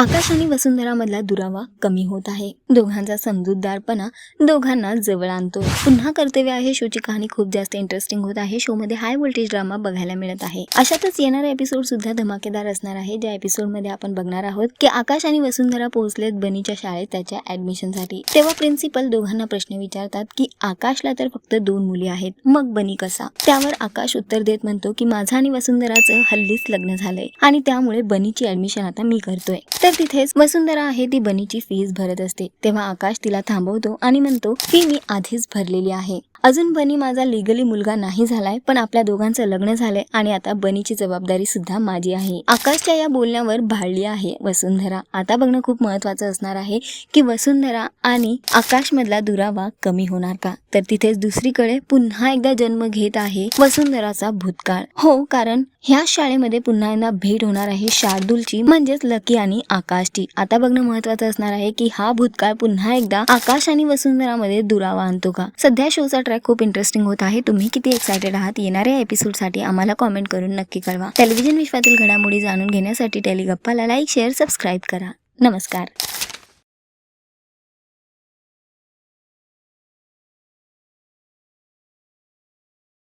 आकाश आणि वसुंधरामधला दुरावा कमी होत आहे. दोघांचा समजूतदारपणा दोघांना जवळ आणतो. पुन्हा कर्तव्य आहे शोची कहाणी खूप जास्त इंटरेस्टिंग होत आहे. शो मध्ये हाय व्होल्टेज ड्रामा बघायला मिळत आहे. अशातच येणारा एपिसोड सुद्धा धमाकेदार असणार आहे. ज्या एपिसोडमध्ये आपण बघणार आहोत की आकाश आणि वसुंधरा पोहोचलेत बनीच्या शाळेत त्याच्या ऍडमिशनसाठी. तेव्हा प्रिन्सिपल दोघांना प्रश्न विचारतात की आकाशला तर फक्त दोन मुली आहेत मग बनी कसा? त्यावर आकाश उत्तर देत म्हणतो की माझं आणि वसुंधराचं हल्लीच लग्न झालंय आणि त्यामुळे बनीची ऍडमिशन आता मी करतोय. तर तिथेच वसुंधरा आहे ती बनीची फीस भरत असते. तेव्हा आकाश तिला थांबवतो आणि म्हणतो फी मी आधीच भरलेली आहे. अजून बनी माझा लिगली मुलगा नाही झालाय पण आपल्या दोघांचं लग्न झालंय आणि आता बनीची जबाबदारी सुद्धा माझी आहे. आकाशच्या या बोलण्यावर भाळली आहे वसुंधरा. आता बघणं खूप महत्वाचं असणार आहे की वसुंधरा आणि आकाश मधला दुरावा कमी होणार का? तर तिथेच दुसरीकडे पुन्हा एकदा जन्म घेत आहे वसुंधराचा भूतकाळ. हो कारण ह्या शाळेमध्ये पुन्हा एकदा भेट होणार आहे शार्दूलची म्हणजेच लकी आणि आकाशची. आता बघणं महत्वाचं असणार आहे की हा भूतकाळ पुन्हा एकदा आकाश आणि वसुंधरामध्ये दुरावा आणतो का? सध्या शोचा ट्रॅक खूप इंटरेस्टिंग होत आहे. तुम्ही किती एक्सायटेड आहात येणाऱ्या एपिसोडसाठी आम्हाला कॉमेंट करून नक्की कळवा. टेलिव्हिजन विश्वातील घडामोडी जाणून घेण्यासाठी टेलिगप्पाला लाईक शेअर सबस्क्राईब करा. नमस्कार.